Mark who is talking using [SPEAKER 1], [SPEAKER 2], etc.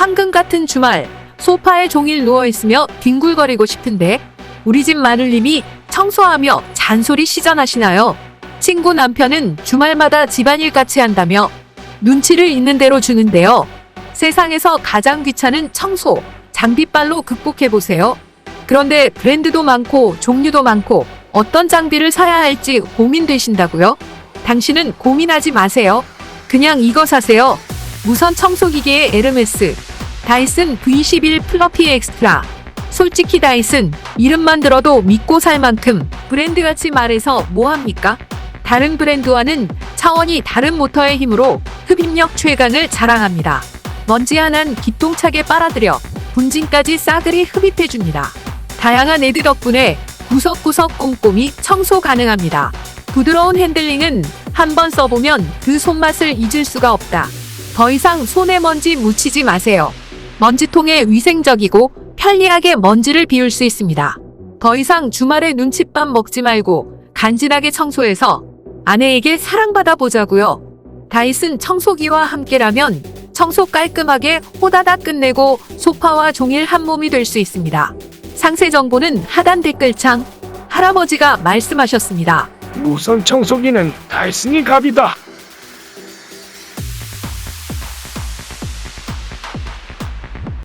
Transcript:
[SPEAKER 1] 황금 같은 주말 소파에 종일 누워 있으며 뒹굴거리고 싶은데 우리 집 마늘님이 청소하며 잔소리 시전하시나요? 친구 남편은 주말마다 집안일 같이 한다며 눈치를 있는 대로 주는데요. 세상에서 가장 귀찮은 청소, 장비빨로 극복해보세요. 그런데 브랜드도 많고 종류도 많고 어떤 장비를 사야 할지 고민되신다고요? 당신은 고민하지 마세요. 그냥 이거 사세요. 무선 청소기계의 에르메스, 다이슨 V11 플러피 엑스트라. 솔직히 다이슨 이름만 들어도 믿고 살 만큼 브랜드같이 말해서 뭐합니까? 다른 브랜드와는 차원이 다른 모터의 힘으로 흡입력 최강을 자랑합니다. 먼지 하나는 기똥차게 빨아들여 분진까지 싸그리 흡입해줍니다. 다양한 애드 덕분에 구석구석 꼼꼼히 청소 가능합니다. 부드러운 핸들링은 한 번 써보면 그 손맛을 잊을 수가 없다. 더 이상 손에 먼지 묻히지 마세요. 먼지통에 위생적이고 편리하게 먼지를 비울 수 있습니다. 더 이상 주말에 눈칫밥 먹지 말고 간지나게 청소해서 아내에게 사랑받아 보자고요. 다이슨 청소기와 함께라면 청소 깔끔하게 호다닥 끝내고 소파와 종일 한 몸이 될 수 있습니다. 상세 정보는 하단 댓글창 할아버지가 말씀하셨습니다.
[SPEAKER 2] 무선 청소기는 다이슨이 갑이다.